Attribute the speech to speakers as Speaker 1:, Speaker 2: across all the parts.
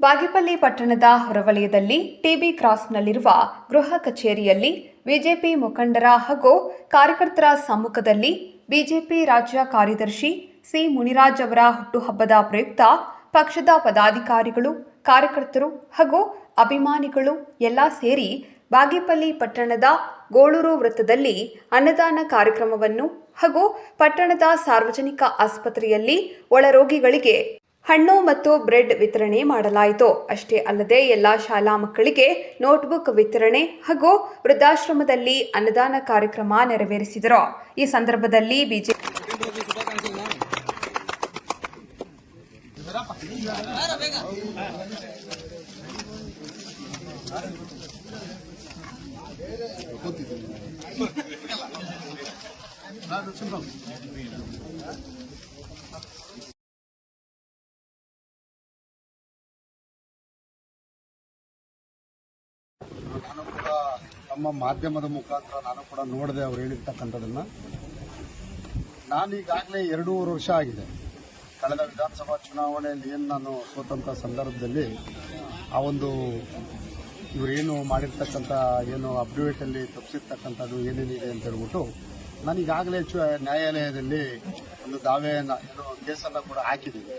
Speaker 1: ಬಾಗೇಪಲ್ಲಿ ಪಟ್ಟಣದ ಹೊರವಲಯದಲ್ಲಿ ಟಿಬಿ ಕ್ರಾಸ್ನಲ್ಲಿರುವ ಗೃಹ ಕಚೇರಿಯಲ್ಲಿ ಬಿಜೆಪಿ ಮುಖಂಡರ ಹಾಗೂ ಕಾರ್ಯಕರ್ತರ ಸಮ್ಮುಖದಲ್ಲಿ ಬಿಜೆಪಿ ರಾಜ್ಯ ಕಾರ್ಯದರ್ಶಿ ಸಿ ಮುನಿರಾಜ್ ಅವರ ಹುಟ್ಟುಹಬ್ಬದ ಪ್ರಯುಕ್ತ ಪಕ್ಷದ ಪದಾಧಿಕಾರಿಗಳು, ಕಾರ್ಯಕರ್ತರು ಹಾಗೂ ಅಭಿಮಾನಿಗಳು ಎಲ್ಲ ಸೇರಿ ಬಾಗೇಪಲ್ಲಿ ಪಟ್ಟಣದ ಗೋಳೂರು ವೃತ್ತದಲ್ಲಿ ಅನ್ನದಾನ ಕಾರ್ಯಕ್ರಮವನ್ನು ಹಾಗೂ ಪಟ್ಟಣದ ಸಾರ್ವಜನಿಕ ಆಸ್ಪತ್ರೆಯಲ್ಲಿ ಒಳರೋಗಿಗಳಿಗೆ ಹಣ್ಣು ಮತ್ತು ಬ್ರೆಡ್ ವಿತರಣೆ ಮಾಡಲಾಯಿತು. ಅಷ್ಟೇ ಅಲ್ಲದೆ ಎಲ್ಲ ಶಾಲಾ ಮಕ್ಕಳಿಗೆ ನೋಟ್ಬುಕ್ ವಿತರಣೆ ಹಾಗೂ ವೃದ್ಧಾಶ್ರಮದಲ್ಲಿ ಅನ್ನದಾನ ಕಾರ್ಯಕ್ರಮ ನೆರವೇರಿಸಿದರು. ಈ ಸಂದರ್ಭದಲ್ಲಿ ಬಿಜೆಪಿ
Speaker 2: ನಮ್ಮ ಮಾಧ್ಯಮದ ಮುಖಾಂತರ ನಾನು ಕೂಡ ನೋಡಿದೆ ಅವ್ರು ಹೇಳಿರ್ತಕ್ಕಂಥದ್ದನ್ನ ನಾನೀಗಾಗಲೇ ಎರಡೂವರೆ ವರ್ಷ ಆಗಿದೆ. ಕಳೆದ ವಿಧಾನಸಭಾ ಚುನಾವಣೆಯಲ್ಲಿ ಏನು ನಾನು ಸೋತಂಥ ಸಂದರ್ಭದಲ್ಲಿ ಆ ಒಂದು ಇವರೇನು ಮಾಡಿರ್ತಕ್ಕಂಥ ಏನು ಅಪ್ಡೇಟಲ್ಲಿ ತಪ್ಪಿಸಿರ್ತಕ್ಕಂಥದ್ದು ಏನೇನಿದೆ ಅಂತ ಹೇಳ್ಬಿಟ್ಟು ನಾನೀಗಾಗಲೇ ಚು ನ್ಯಾಯಾಲಯದಲ್ಲಿ ಒಂದು ದಾವೆಯನ್ನು, ಏನು ಕೇಸನ್ನು ಕೂಡ ಹಾಕಿದ್ದೀನಿ.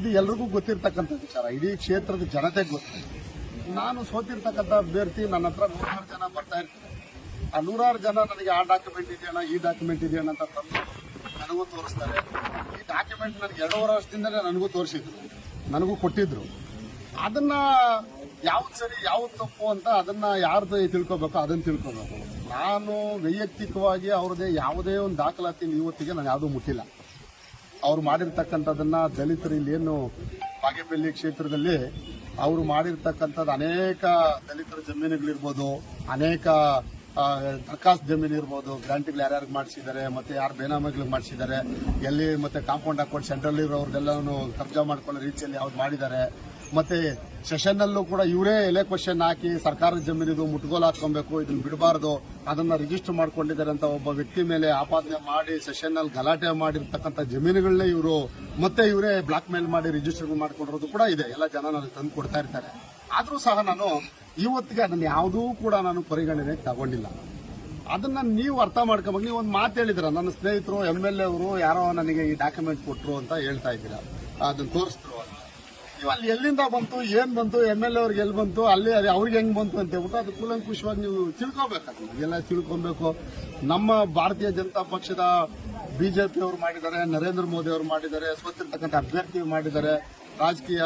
Speaker 2: ಇದು ಎಲ್ರಿಗೂ ಗೊತ್ತಿರ್ತಕ್ಕಂಥ ವಿಚಾರ. ಇಡೀ ಕ್ಷೇತ್ರದ ಜನತೆಗೆ ಗೊತ್ತು ನಾನು ಸೋತಿರ್ತಕ್ಕಂಥ ಅಭ್ಯರ್ಥಿ ನನ್ನ ಹತ್ರ ನೂರಾರು ಜನ ಬರ್ತಾ ಇರ್ತಾರೆ. ಆ ನೂರಾರು ಜನ ನನಗೆ ಆ ಡಾಕ್ಯುಮೆಂಟ್ ಇದೆಯಣ್ಣ ಈ ಡಾಕ್ಯುಮೆಂಟ್ ಇದೆಯಣ್ಣ ಅಂತ ತಂದು ನನಗೂ ತೋರಿಸ್ತಾರೆ. ಈ ಡಾಕ್ಯುಮೆಂಟ್ ನನಗೆ ಎರಡೂವರೆ ವರ್ಷದಿಂದಲೇ ನನಗೂ ತೋರಿಸಿದ್ರು. ನನಗೂ ಕೊಟ್ಟಿದ್ರು. ಅದನ್ನ ಯಾವ್ದು ಸರಿ, ಯಾವ್ದು ತಪ್ಪು ಅಂತ ಅದನ್ನ ಯಾರ್ದು ತಿಳ್ಕೊಬೇಕು, ಅದನ್ನ ತಿಳ್ಕೊಬೇಕು. ನಾನು ವೈಯಕ್ತಿಕವಾಗಿ ಅವ್ರದ್ದೇ ಯಾವುದೇ ಒಂದು ದಾಖಲಾತಿ ಇವತ್ತಿಗೆ ನಾನು ಯಾವುದೂ ಮುಟ್ಟಿಲ್ಲ. ಅವ್ರು ಮಾಡಿರ್ತಕ್ಕಂಥದ್ದನ್ನ ದಲಿತರು ಇಲ್ಲಿ ಏನು ಬಾಗೇಪಲ್ಲಿ ಕ್ಷೇತ್ರದಲ್ಲಿ ಅವರು ಮಾಡಿರ್ತಕ್ಕಂಥದ್ದು ಅನೇಕ ದಲಿತರ ಜಮೀನುಗಳಿರ್ಬೋದು, ಅನೇಕ ದರ್ಖಾಸ್ತ್ ಜಮೀನು ಇರ್ಬೋದು ಗ್ರಾಂಟ್ಗಳು ಯಾರ್ಯಾರಿಗೆ ಮಾಡಿಸಿದ್ದಾರೆ, ಮತ್ತೆ ಯಾರು ಬೇನಾಮಿಗಳಿಗೆ ಮಾಡಿಸಿದ್ದಾರೆ, ಎಲ್ಲಿ ಮತ್ತೆ ಕಾಂಪೌಂಡ್ ಹಾಕೊಂಡು ಸೆಂಟ್ರಲ್ ಇರೋರ್ದೆಲ್ಲವನ್ನು ಕಬ್ಜಾ ಮಾಡ್ಕೊಳ್ಳೋ ರೀತಿಯಲ್ಲಿ ಅವ್ರು ಮಾಡಿದ್ದಾರೆ. ಮತ್ತೆ ಸೆಷನ್ನಲ್ಲೂ ಕೂಡ ಇವರೇ ಎಲೆ ಕ್ವಶನ್ ಹಾಕಿ ಸರ್ಕಾರದ ಜಮೀನಿದು ಮುಟ್ಗೋಲು ಹಾಕೊಬೇಕು ಇದನ್ನ ಬಿಡಬಾರ್ದು, ಅದನ್ನ ರಿಜಿಸ್ಟರ್ ಮಾಡ್ಕೊಂಡಿದ್ದಾರೆ ಅಂತ ಒಬ್ಬ ವ್ಯಕ್ತಿ ಮೇಲೆ ಆಪಾದನೆ ಮಾಡಿ ಸೆಷನ್ನಲ್ಲಿ ಗಲಾಟೆ ಮಾಡಿರ್ತಕ್ಕಂಥ ಜಮೀನುಗಳನ್ನೇ ಇವರು ಮತ್ತೆ ಇವರೇ ಬ್ಲಾಕ್ ಮೇಲ್ ಮಾಡಿ ರಿಜಿಸ್ಟರ್ ಮಾಡ್ಕೊಂಡಿರೋದು ಕೂಡ ಇದೆ. ಎಲ್ಲ ಜನ ನನಗೆ ತಂದು ಕೊಡ್ತಾ ಇರ್ತಾರೆ. ಆದರೂ ಸಹ ನಾನು ಇವತ್ತಿಗೆ ಅದನ್ನ ಯಾವುದೂ ಕೂಡ ನಾನು ಪರಿಗಣನೆಗೆ ತಗೊಂಡಿಲ್ಲ. ಅದನ್ನ ನೀವು ಅರ್ಥ ಮಾಡ್ಕೋಬೇಕು. ನೀವು ಒಂದು ಮಾತು ಹೇಳಿದ್ರ, ನನ್ನ ಸ್ನೇಹಿತರು ಎಂ ಎಲ್ ಎ ಅವರು ಯಾರೋ ನನಗೆ ಈ ಡಾಕ್ಯುಮೆಂಟ್ ಕೊಟ್ಟರು ಅಂತ ಹೇಳ್ತಾ ಇದ್ದೀರಾ. ಅದನ್ನ ತೋರಿಸ್ತರು ಅಲ್ಲಿ ಎಲ್ಲಿಂದ ಬಂತು, ಏನ್ ಬಂತು ಎಂ ಎಲ್ ಅವ್ರಿಗೆ ಎಲ್ಲಿ ಬಂತು, ಅಲ್ಲಿ ಅದೇ ಅವ್ರಿಗೆ ಹೆಂಗ್ ಬಂತು ಅಂತ ಹೇಳ್ಬಿಟ್ಟು ಅದು ಕೂಲಂಕುಷವಾಗಿ ನೀವು ತಿಳ್ಕೊಬೇಕು ಎಲ್ಲ ತಿಳ್ಕೊಬೇಕು. ನಮ್ಮ ಭಾರತೀಯ ಜನತಾ ಪಕ್ಷದ ಬಿಜೆಪಿ ಅವರು ಮಾಡಿದ್ದಾರೆ, ನರೇಂದ್ರ ಮೋದಿ ಅವರು ಮಾಡಿದ್ದಾರೆ, ಸ್ವತ್ತಿರ್ತಕ್ಕಂಥ ಅಭ್ಯರ್ಥಿ ಮಾಡಿದ್ದಾರೆ. ರಾಜಕೀಯ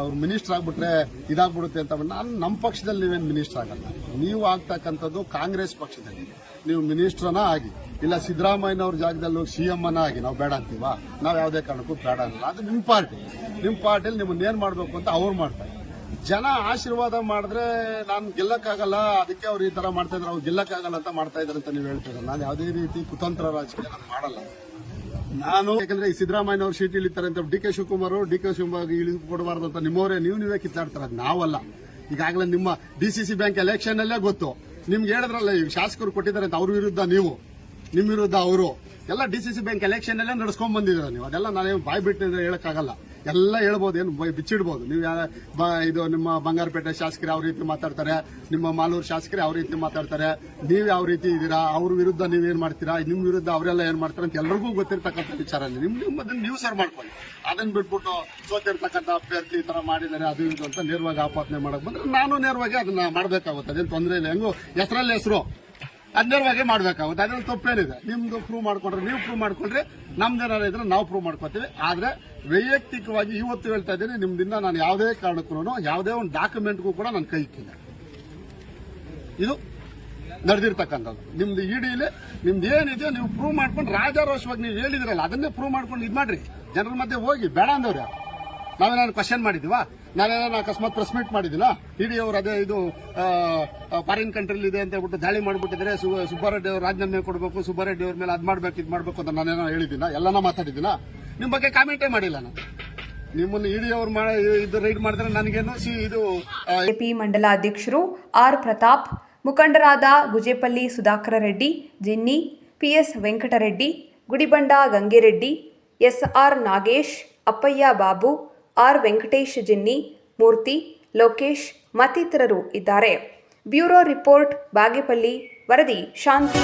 Speaker 2: ಅವ್ರು ಮಿನಿಸ್ಟರ್ ಆಗ್ಬಿಟ್ರೆ ಇದಾಗ್ಬಿಡುತ್ತೆ ಅಂತ ನಾನು ನಮ್ಮ ಪಕ್ಷದಲ್ಲಿ ನೀವೇನು ಮಿನಿಸ್ಟರ್ ಆಗಲ್ಲ. ನೀವು ಆಗ್ತಕ್ಕಂಥದ್ದು ಕಾಂಗ್ರೆಸ್ ಪಕ್ಷದಲ್ಲಿ. ನೀವು ಮಿನಿಸ್ಟ್ರನ ಆಗಿ, ಇಲ್ಲ ಸಿದ್ದರಾಮಯ್ಯನವ್ರ ಜಾಗದಲ್ಲಿ ಸಿ ಎಂ ಅನ್ನ ಆಗಿ, ನಾವು ಬೇಡ ಅಂತೀವಾ? ನಾವು ಯಾವುದೇ ಕಾರಣಕ್ಕೂ ಬೇಡ ಅನ್ನಲ್ಲ ಅದು ನಿಮ್ಮ ಪಾರ್ಟಿ. ನಿಮ್ಮ ಪಾರ್ಟಿಯಲ್ಲಿ ನಿಮ್ಮನ್ನ ಏನು ಮಾಡಬೇಕು ಅಂತ ಅವ್ರು ಮಾಡ್ತಾರೆ. ಜನ ಆಶೀರ್ವಾದ ಮಾಡಿದ್ರೆ ನಾನು ಗೆಲ್ಲಕ್ಕಾಗಲ್ಲ, ಅದಕ್ಕೆ ಅವ್ರು ಈ ತರ ಮಾಡ್ತಾ ಇದ್ರೆ, ಅವ್ರು ಗೆಲ್ಲಕ್ಕಾಗಲ್ಲ ಅಂತ ಮಾಡ್ತಾ ಇದ್ದಾರೆ ಅಂತ ನೀವು ಹೇಳ್ತೀರ ನಾನು ಯಾವುದೇ ರೀತಿ ಕುತಂತ್ರ ರಾಜಕೀಯ ನಾನು ಮಾಡಲ್ಲ. ನಾನು ಯಾಕಂದ್ರೆ ಈ ಸಿದ್ದರಾಮಯ್ಯ ಅವರು ಸೀಟ್ ಇಳಿತಾರೆ ಅಂತ D K Shivakumar D K Shivakumar ಇಳಿದು ಅಂತ ನಿಮ್ಮವರೇ, ನೀವು ನೀವೇ ಕಿತ್ತಾಡ್ತಾರೆ ನಾವಲ್ಲ. ಈಗಾಗಲೇ ನಿಮ್ಮ ಡಿ ಬ್ಯಾಂಕ್ ಎಲೆಕ್ಷನ್ ಅಲ್ಲೇ ಗೊತ್ತು. ನಿಮ್ಗೆ ಹೇಳಿದ್ರಲ್ಲ, ಈಗ ಶಾಸಕರು ಕೊಟ್ಟಿದ್ದಾರೆ ಅಂತ ಅವ್ರ ವಿರುದ್ಧ ನೀವು. ನಿಮ್ಮ ವಿರುದ್ಧ ಅವರು. ಎಲ್ಲ ಡಿ ಬ್ಯಾಂಕ್ ಎಲೆಕ್ಷನ್ ಅಲ್ಲೇ ನಡ್ಸ್ಕೊಂಡ್ ಬಂದಿದ್ದೀರ ನೀವು? ಅದೆಲ್ಲ ನಾನೇನು ಬಾಯ್ ಬಿಟ್ಟಿದ್ರೆ ಹೇಳಕ್ಕಾಗಲ್ಲ. ಎಲ್ಲ ಹೇಳ್ಬೋದು, ಏನು ಬಿಚ್ಚಿಡ್ಬೋದು. ನೀವು ಇದು ನಿಮ್ಮ ಬಂಗಾರಪೇಟೆ ಶಾಸಕರು ಯಾವ ರೀತಿ ಮಾತಾಡ್ತಾರೆ, ನಿಮ್ಮ ಮಾಲೂರು ಶಾಸಕರು ಯಾವ ರೀತಿ ಮಾತಾಡ್ತಾರೆ, ನೀವು ಯಾವ ರೀತಿ ಇದ್ದೀರಾ, ಅವ್ರ ವಿರುದ್ಧ ನೀವೇನು ಮಾಡ್ತೀರಾ, ನಿಮ್ಮ ವಿರುದ್ಧ ಅವರೆಲ್ಲ ಏನು ಮಾಡ್ತಾರೆ ಅಂತ ಎಲ್ರಿಗೂ ಗೊತ್ತಿರ್ತಕ್ಕಂಥ ವಿಚಾರ ನಿಮ್ ನಿಮ್ಮದನ್ನ ನೀವು ಸರ್ ಮಾಡ್ಕೊಳ್ಳಿ. ಅದನ್ನ ಬಿಟ್ಬಿಟ್ಟು ಸೋತಿರ್ತಕ್ಕಂಥ ಅಭ್ಯರ್ಥಿ ಈ ತರ ಮಾಡಿದ್ದಾರೆ, ಅದು ಇದು ಅಂತ ನೇರವಾಗಿ ಆಪಾದನೆ ಮಾಡಕ್ ಬಂದ್ರೆ ನಾನು ನೇರವಾಗಿ ಅದನ್ನ ಮಾಡಬೇಕಾಗುತ್ತೆ ಅದೇನು ತೊಂದರೆ ಇಲ್ಲ. ಹೆಂಗು ಹೆಸರಲ್ಲಿ ಹೆಸರು. ಅದ್ ನೇರವಾಗಿ ಮಾಡ್ಬೇಕಾಗುತ್ತೆ. ಅದ್ರಲ್ಲಿ ತಪ್ಪೇನಿದೆ. ನಿಮ್ದು ಪ್ರೂವ್ ಮಾಡ್ಕೊಂಡ್ರೆ ನೀವು ಪ್ರೂವ್ ಮಾಡ್ಕೊಂಡ್ರೆ ನಮ್ದೇನಾರ ಇದ್ರೆ ನಾವು ಪ್ರೂವ್ ಮಾಡ್ಕೊತೀವಿ. ಆದ್ರೆ ವೈಯಕ್ತಿಕವಾಗಿ ಇವತ್ತು ಹೇಳ್ತಾ ಇದ್ದೀನಿ, ನಿಮ್ದಿಂದ ನಾನು ಯಾವುದೇ ಕಾರಣಕ್ಕೂ ಯಾವುದೇ ಒಂದು ಡಾಕ್ಯುಮೆಂಟ್ಗೂ ಕೂಡ ನಾನು ಕೈ ಇಕ್ಕಿಲ್ಲ. ಇದು ನಡೆದಿರ್ತಕ್ಕಂಥದ್ದು. ನಿಮ್ದು ಇಡಿಲಿ ನಿಮ್ದು ಏನಿದೆಯೋ ನೀವು ಪ್ರೂವ್ ಮಾಡ್ಕೊಂಡು ರಾಜಾರೋಷವಾಗಿ ನೀವು ಹೇಳಿದ್ರಲ್ಲ, ಅದನ್ನೇ ಪ್ರೂವ್ ಮಾಡ್ಕೊಂಡು ಇದು ಮಾಡ್ರಿ. ಜನರ ಮಧ್ಯೆ ಹೋಗಿ, ಬೇಡ ಅಂದವ್ರು ನಾವೇನಾದ್ರು ಕ್ವಶನ್ ಮಾಡಿದೀವಾ? ನಾನೇನಾದ್ರು ಅಕಸ್ಮಾತ್ ಪ್ರೆಸ್ ಮೀಟ್ ಮಾಡಿದಿಲ್ಲ ಇಡಿ ಅವ್ರು ಅದೇ ಇದು ಫಾರಿನ್ ಕಂಟ್ರಿಲಿ ಇದೆ ಅಂತ ಹೇಳ್ಬಿಟ್ಟು ದಾಳಿ ಮಾಡಿಬಿಟ್ಟಿದ್ರೆ ಸುಬ್ಬಾರೆಡ್ಡಿ ಅವ್ರು ರಾಜೀನಾಮೆ ಕೊಡಬೇಕು, ಸುಬ್ಬಾರೆಡ್ಡಿ ಅವ್ರ ಮೇಲೆ ಅದ್ ಮಾಡ್ಬೇಕು, ಇದು ಮಾಡ್ಬೇಕು ಅಂತ ನಾನೇನೋ ಹೇಳಿದಿಲ್ಲ ಎಲ್ಲಾನೂ ಮಾತಾಡಿದಿಲ್ಲ ನಿಮ್ಮ ಬಗ್ಗೆ ಕಾಮೆಂಟೇ ಮಾಡಿಲ್ಲ ನಾನು. ನಿಮ್ಮನ್ನು ಇಡಿ ಅವ್ರು ಇದು ರೈಡ್ ಮಾಡಿದ್ರೆ ನನಗೇನು? ಸಿ, ಇದು
Speaker 1: ಬಿಜೆಪಿ ಮಂಡಲ ಅಧ್ಯಕ್ಷರು ಆರ್ ಪ್ರತಾಪ್, ಮುಖಂಡರಾದ ಗುಜೇಪಲ್ಲಿ ಸುಧಾಕರ ರೆಡ್ಡಿ, ಜಿನ್ನಿ ಪಿಎಸ್ ವೆಂಕಟರೆಡ್ಡಿ, ಗುಡಿಬಂಡ ಗಂಗಿರೆಡ್ಡಿ ಎಸ್ಆರ್ ನಾಗೇಶ್, ಅಪ್ಪಯ್ಯ ಬಾಬು ಆರ್ ವೆಂಕಟೇಶ್ ಜಿನ್ನಿ ಮೂರ್ತಿ ಲೋಕೇಶ್ ಮತ್ತಿತರರು ಇದ್ದಾರೆ ಬ್ಯೂರೋ ರಿಪೋರ್ಟ್ ಬಾಗೇಪಲ್ಲಿ ವರದಿ ಶಾಂತಿ.